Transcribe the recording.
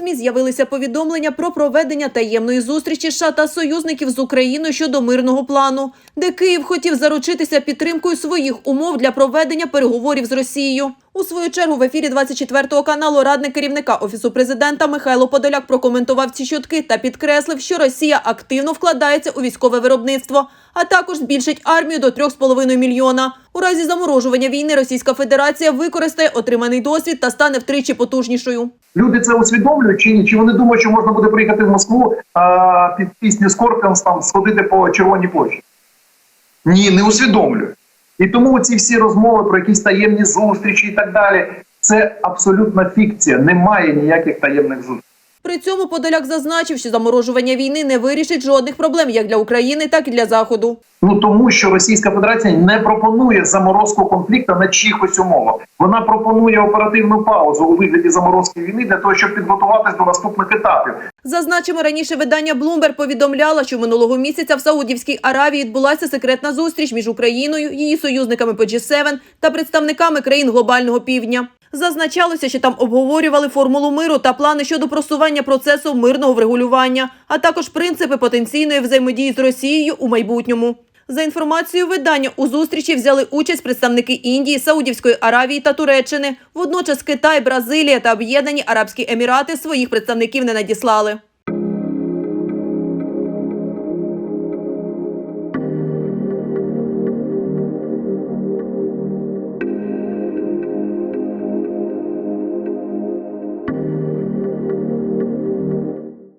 змі з'явилися повідомлення про проведення таємної зустрічі США та союзників з Україною щодо мирного плану, де Київ хотів заручитися підтримкою своїх умов для проведення переговорів з Росією. У свою чергу в ефірі 24 каналу радник керівника офісу президента Михайло Подоляк прокоментував ці чутки та підкреслив, що Росія активно вкладається у військове виробництво, а також збільшить армію до 3,5 мільйона. У разі заморожування війни Російська Федерація використає отриманий досвід та стане втричі потужнішою. Люди це усвідомлюють чи ні? Чи вони думають, що можна буде приїхати в Москву а, під пісню Скорпіонс там сходити по Червоній площі? Ні, не усвідомлюють. І тому ці всі розмови про якісь таємні зустрічі і так далі, це абсолютна фікція. Немає ніяких таємних зустрічей. При цьому Подоляк зазначив, що заморожування війни не вирішить жодних проблем як для України, так і для Заходу. Ну тому що Російська Федерація не пропонує заморозку конфлікту на чихось умовах. Вона пропонує оперативну паузу у вигляді заморозки війни для того, щоб підготуватись до наступних етапів. Зазначимо, раніше видання Bloomberg повідомляло, що минулого місяця в Саудівській Аравії відбулася секретна зустріч між Україною, її союзниками по G7 та представниками країн глобального півдня. Зазначалося, що там обговорювали формулу миру та плани щодо просування процесу мирного врегулювання, а також принципи потенційної взаємодії з Росією у майбутньому. За інформацією видання, у зустрічі взяли участь представники Індії, Саудівської Аравії та Туреччини. Водночас Китай, Бразилія та Об'єднані Арабські Емірати своїх представників не надіслали.